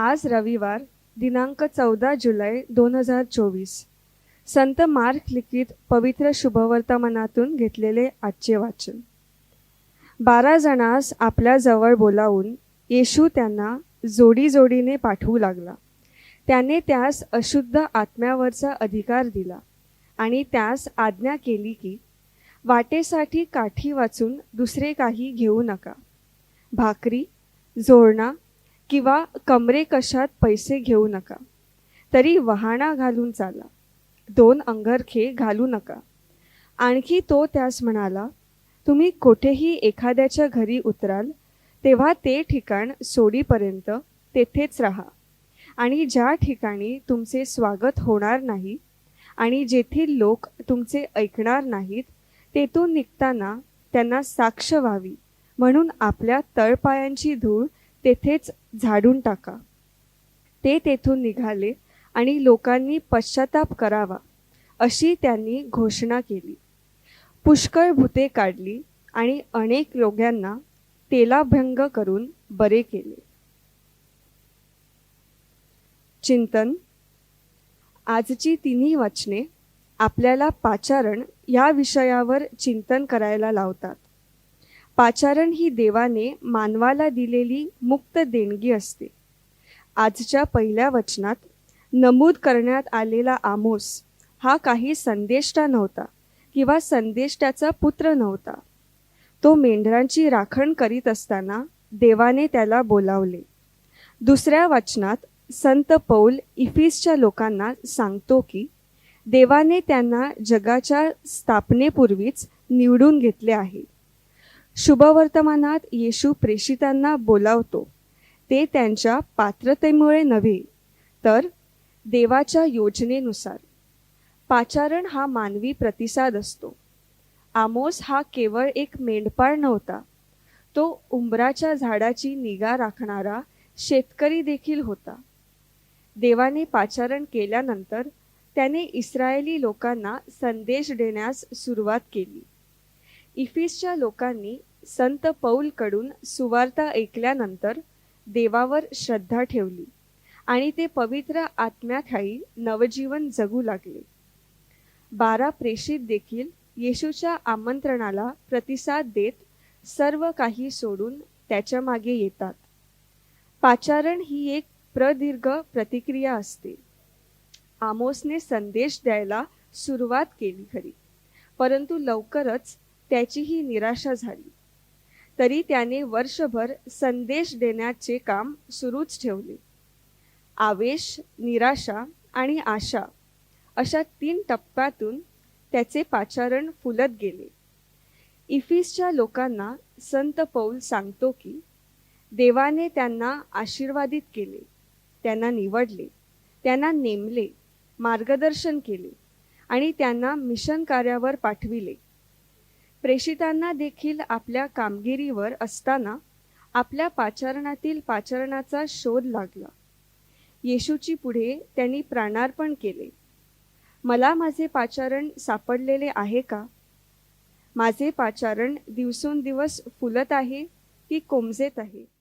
आज रविवार दिनांक चौदा जुलै दोन हजार चोवीस. संत मार्क लिखित पवित्र शुभवर्तमानातून घेतलेले आजचे वाचन. बारा जणांस आपल्याजवळ बोलावून येशू त्यांना जोडी जोडीने पाठवू लागला. त्याने त्यास अशुद्ध आत्म्यावरचा अधिकार दिला आणि त्यास आज्ञा केली की वाटेसाठी काठी वाचून दुसरे काही घेऊ नका. भाकरी जोरणा किंवा कमरे कशात पैसे घेऊ नका. तरी वहाणा घालून चाला. दोन अंगरखे घालू नका. आणखी तो त्यास म्हणाला तुम्ही कोठेही एखाद्याच्या घरी उतराल तेव्हा ते ठिकाण सोडीपर्यंत तेथेच राहा. आणि ज्या ठिकाणी तुमचे स्वागत होणार नाही आणि जेथील लोक तुमचे ऐकणार नाहीत तेथून निघताना त्यांना साक्ष व्हावी. म्हणून आपल्या तळपायांची धूळ तेथेच झाडून टाका. ते तेथून निघाले आणि लोकांनी पश्चाताप करावा अशी त्यांनी घोषणा केली. पुष्कळ भूते काढली आणि अनेक रोग्यांना तेलाभंग करून बरे केले. चिंतन. आजची तिन्ही वचने आपल्याला पाचारण या विषयावर चिंतन करायला लावतात. पाचारण ही देवाने मानवाला दिलेली मुक्त देणगी असते. आजच्या पहिल्या वचनात नमूद करण्यात आलेला आमोस हा काही संदेष्टा नव्हता किंवा संदेष्टाचा पुत्र नव्हता. तो मेंढरांची राखण करीत असताना देवाने त्याला बोलावले. दुसऱ्या वचनात संत पौल इफिसच्या लोकांना सांगतो की देवाने त्यांना जगाच्या स्थापनेपूर्वीच निवडून घेतले आहे. शुभवर्तमानात येशू प्रेषितांना बोलावतो. ते त्यांच्या पात्रतेमुळे नव्हे तर देवाच्या योजनेनुसार. पाचारण हा मानवी प्रतिसाद असतो. आमोस हा केवळ एक मेंढपाळ नव्हता. तो उंबराच्या झाडाची निगा राखणारा शेतकरी देखील होता. देवाने पाचारण केल्यानंतर त्याने इस्रायली लोकांना संदेश देण्यास सुरुवात केली. इफिसच्या लोकांनी संत पौलकडून सुवार्ता ऐकल्यानंतर देवावर श्रद्धा ठेवली आणि ते पवित्र आत्म्याखाई नवजीवन जगू लागले. बारा प्रेषित देखील येशूच्या आमंत्रणाला प्रतिसाद देत सर्व काही सोडून त्याच्यामागे येतात. पाचारण ही एक प्रदीर्घ प्रतिक्रिया असते. आमोसने संदेश द्यायला सुरुवात केली खरी परंतु लवकरच त्याची ही निराशा झाली. तरी त्याने वर्षभर संदेश देण्याचे काम सुरूच ठेवले. आवेश निराशा आणि आशा अशा तीन टप्प्यातून त्याचे पाचारण फुलत गेले. इफिसच्या लोकांना संत पौल सांगतो की देवाने त्यांना आशीर्वादित केले त्यांना निवडले त्यांना नेमले मार्गदर्शन केले आणि त्यांना मिशन कार्यावर पाठविले. प्रेषितांना देखील आपल्या कामगिरीवर असताना आपल्या पाचारणातील पाचारणाचा शोध लागला. येशूची पुढे त्यांनी प्राणार्पण केले. मला माझे पाचारण सापडलेले आहे का? माझे पाचारण दिवसोंदिवस फुलत आहे की कोमजेत आहे?